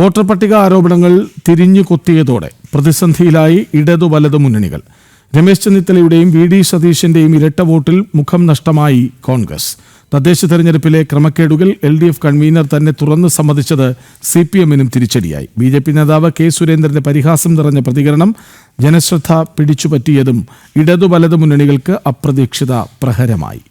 Voter പട്ടിക ആരോപണങ്ങൾ തിരിഞ്ഞു കൊത്തിയതോടെ പ്രതിസന്ധിയിലായി ഇടതു വലതു മുന്നണികൾ. രമേശ് ചെന്നിത്തലയുടെയും വി ഡി സതീശന്റെയും ഇരട്ട വോട്ടിൽ മുഖം നഷ്ടമായി കോൺഗ്രസ്. തദ്ദേശ തെരഞ്ഞെടുപ്പിലെ ക്രമക്കേടുകൾ എൽ ഡി എഫ് കൺവീനർ തന്നെ തുറന്നു സമ്മതിച്ചത് സി പി എമ്മിനും തിരിച്ചടിയായി. ബി ജെ പി നേതാവ് കെ സുരേന്ദ്രന്റെ പരിഹാസം നിറഞ്ഞ പ്രതികരണം ജനശ്രദ്ധ പിടിച്ചുപറ്റിയതും ഇടതു വലതു മുന്നണികൾക്ക് അപ്രതീക്ഷിത പ്രഹരമായി.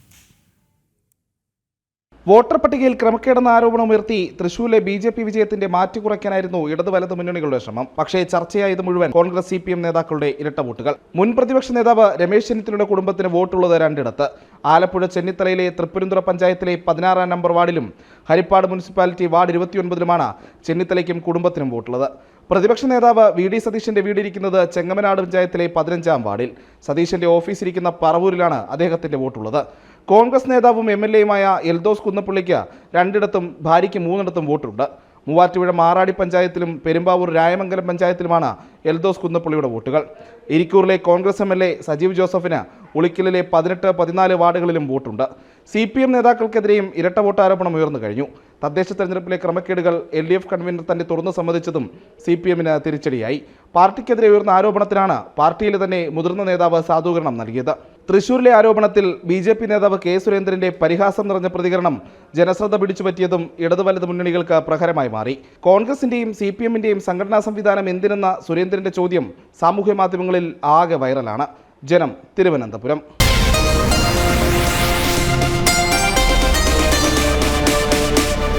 വോട്ടർ പട്ടികയിൽ ക്രമക്കേടെന്ന ആരോപണം ഉയർത്തി തൃശൂരിലെ ബി ജെ പി വിജയത്തിന്റെ മാറ്റി കുറയ്ക്കാനായിരുന്നു ഇടതു വലത് മുന്നണികളുടെ ശ്രമം. പക്ഷേ ചർച്ചയായത് മുഴുവൻ കോൺഗ്രസ് സി പി എം നേതാക്കളുടെ ഇരട്ട വോട്ടുകൾ. മുൻ പ്രതിപക്ഷ നേതാവ് രമേശ് ചെന്നിത്തലയുടെ കുടുംബത്തിന് വോട്ടുള്ളത് രണ്ടിടത്ത്. ആലപ്പുഴ ചെന്നിത്തലയിലെ തൃപ്പുരന്തുറ പഞ്ചായത്തിലെ പതിനാറാം നമ്പർ വാർഡിലും ഹരിപ്പാട് മുനിസിപ്പാലിറ്റി വാർഡ് ഇരുപത്തിയൊൻപതിലുമാണ് ചെന്നിത്തലയ്ക്കും കുടുംബത്തിനും വോട്ടുള്ളത്. പ്രതിപക്ഷ നേതാവ് വി ഡി സതീശന്റെ വീടിരിക്കുന്നത് ചെങ്ങമനാട് പഞ്ചായത്തിലെ പതിനഞ്ചാം വാർഡിൽ. സതീശന്റെ ഓഫീസിരിക്കുന്ന പറവൂരിലാണ് അദ്ദേഹത്തിന്റെ വോട്ടുള്ളത്. കോൺഗ്രസ് നേതാവും എം എൽ എയുമായ എൽദോസ് കുന്നപ്പള്ളിക്ക് രണ്ടിടത്തും ഭാര്യയ്ക്ക് മൂന്നിടത്തും വോട്ടുണ്ട്. മൂവാറ്റുപുഴ മാറാടി പഞ്ചായത്തിലും പെരുമ്പാവൂർ രായമംഗലം പഞ്ചായത്തിലുമാണ് എൽദോസ് കുന്നപ്പള്ളിയുടെ വോട്ടുകൾ. ഇരിക്കൂറിലെ Congress M L A Sajeev ജോസഫിന് ഉളിക്കലിലെ പതിനെട്ട് പതിനാല് വാർഡുകളിലും വോട്ടുണ്ട്. സി പി എം നേതാക്കൾക്കെതിരെയും ഇരട്ട വോട്ട് ആരോപണം ഉയർന്നു കഴിഞ്ഞു. തദ്ദേശ തെരഞ്ഞെടുപ്പിലെ ക്രമക്കേടുകൾ എൽ ഡി എഫ് കൺവീനർ തന്നെ തുറന്നു സമ്മതിച്ചതും സി പി എമ്മിന് തിരിച്ചടിയായി. പാർട്ടിക്കെതിരെ ഉയർന്ന ആരോപണത്തിനാണ് പാർട്ടിയിലെ തന്നെ മുതിർന്ന നേതാവ് സാധൂകരണം നൽകിയത്. തൃശൂരിലെ ആരോപണത്തിൽ ബി ജെ പി നേതാവ് കെ സുരേന്ദ്രന്റെ പരിഹാസം നിറഞ്ഞ പ്രതികരണം ജനശ്രദ്ധ പിടിച്ചുപറ്റിയതും ഇടതു വലത് മുന്നണികൾക്ക് പ്രഹരമായി മാറി. കോൺഗ്രസിന്റെയും സി പി എമ്മിന്റെയും സംഘടനാ സംവിധാനം എന്തിനെന്ന സുരേന്ദ്രന്റെ ചോദ്യം സാമൂഹ്യ മാധ്യമങ്ങളിൽ ആകെ വൈറലാണ്. ജനം തിരുവനന്തപുരം.